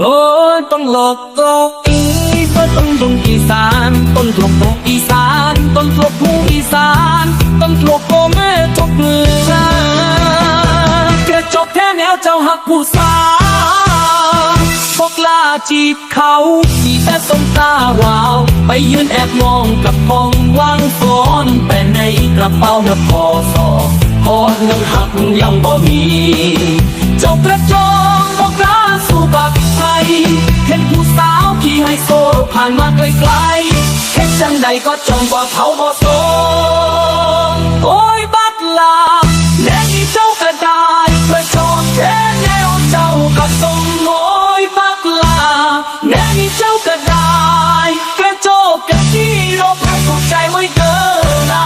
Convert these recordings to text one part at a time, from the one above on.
โอ้ยต้องหลอกโกอีก็ต้องดงอีสานต้นถกโกอีสานต้นถกผู้อีสานต้นถกโกแม่ทกเมืองกระจกแท้แนวเจ้าหักผู้สาวพกล้าจีบเขามีแต่สมตาวาว ไปยืนแอบมองกับมองวางฟอนแต่ในกระเป๋านะพอสอพอเงินหักยังบ่มี เจ้ากระจองบอกลาสู่ปากาวขี่ไฮโซผ่านมาไกลๆเห็นจังใดก็จองว่าเขาบ่สมโอ้ยบัดลาแน่นี่เจ้าก็ได้กระจอกแค่แนวเจ้าก็ทรงโอ้ยบัดลาแน่นี่เจ้าก็ได้กระโจอกกะที่รบให้ถูกใจไว้เกินนา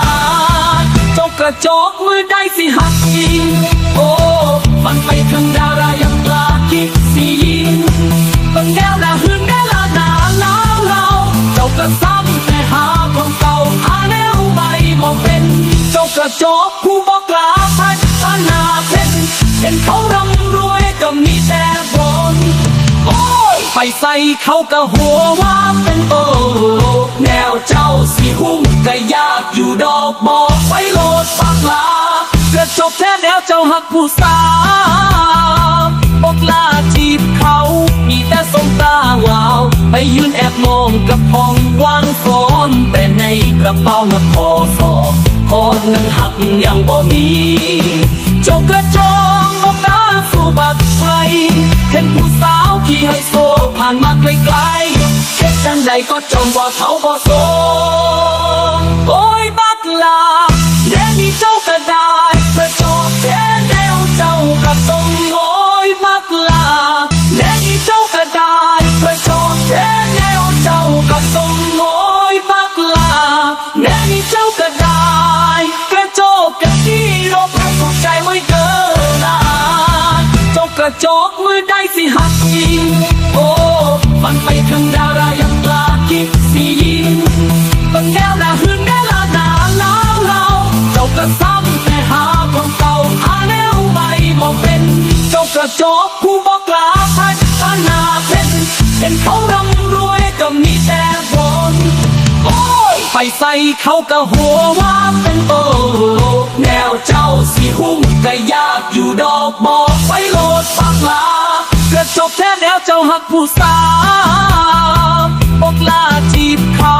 นเจ้ากระจกมือได้สิหักยิงโอ้มันไปถึงดารายังปลา จ้ากระจอกผู้บอกกล้าพัฒนาเป็นเห็นเขาร่ำรวยก็มีแต่บนโอ้ยไปใส่เขากะหัวว่าเป็นโตแนวเจ้าสีหุ้มก็ยากอยู่ดอกบอกไปโลดปากลากระจกแท้แนวเจ้าหักผู้สาวบอกลาจีบเขา มีแต่สมตาวาว ไปยืนแอบมองกับพองวางฟอนแต่ในกระเป๋าน่ะพอสอบ พอเงินหักยังบ่มีจ้ากระจองบอกลาสู่บักไทยเห็นผู้สาวขี่ไฮโซผ่านมาไกลๆเช็ดจังใดก็จมว่าเขาบ่สมโอ้ยบักลาแน่นี่เจ้าก็ได้กระจอกแค่แนวเจ้าก็ต้องโอ้ยบักลาแน่นี่เจ้าก็ได้กระจอกแค่แนวเจ้าก็ต้องโอ้ยบักลาแน่นี่เจ้าก็ได้ ระจอกมือได้สิหักยิงโอ้มันไปถึงดารายังปลากิกสียิงบางแนวนาหึงแนวละหนาล้าวเราเจ้าก็ซ้ำแต่หาของเก่าหาแนวใหม่มองเป็น เจ้ากระจอกผู้บอกกล้าพัฒนาเป็นเห็นเขาร่ำรวยก็มีแต่บนโอ้ยไปใส่เขากะหัวว่าเป็นโตแนวเจ้าสีหุ้มก็ยากอยู่ดอกบอกไปโลด หักผู้สาวบอกลาจีบเขา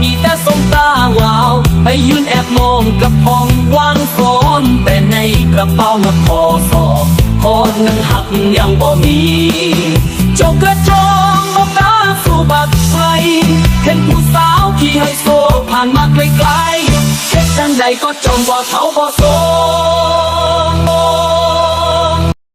มีแต่สมตาวาว ไปยืนแอบมองกับพองวางฟอนแต่ในกระเป๋าน่ะพอสอบพอเงินหักยังบ่มีจ้ากระจองบอกตาสู่บักไทยเห็นผู้สาวขี่ไฮโซผ่านมาไกลๆเช็ดจังใดก็จมว่าเขาบ่สม